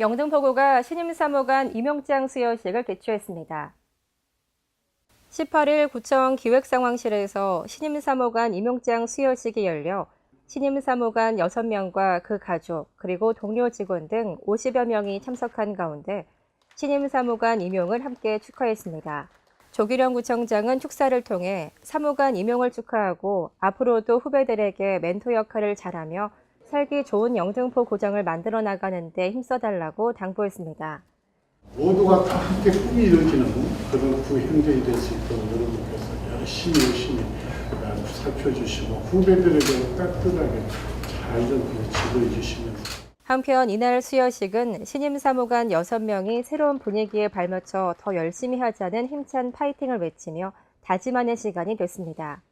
영등포구가 신임 사무관 임용장 수여식을 개최했습니다. 18일 구청 기획상황실에서 신임 사무관 임용장 수여식이 열려 신임 사무관 6명과 그 가족, 그리고 동료 직원 등 50여 명이 참석한 가운데 신임 사무관 임용을 함께 축하했습니다. 조기령 구청장은 축사를 통해 사무관 임용을 축하하고 앞으로도 후배들에게 멘토 역할을 잘하며 살기 좋은 영등포 고정을 만들어 나가는 데 힘써달라고 당부했습니다. 모두가 다 함께 꿈이 이루어지는 그런 구행정이 될 수 있도록 여러분께서 열심히 열심히 어, 살펴주시고 후배들에게 따뜻하게 잘좀 지도해 주시면서 한편 이날 수여식은 신임 사무관 6명이 새로운 분위기에 발맞춰 더 열심히 하자는 힘찬 파이팅을 외치며 다짐하는 시간이 됐습니다.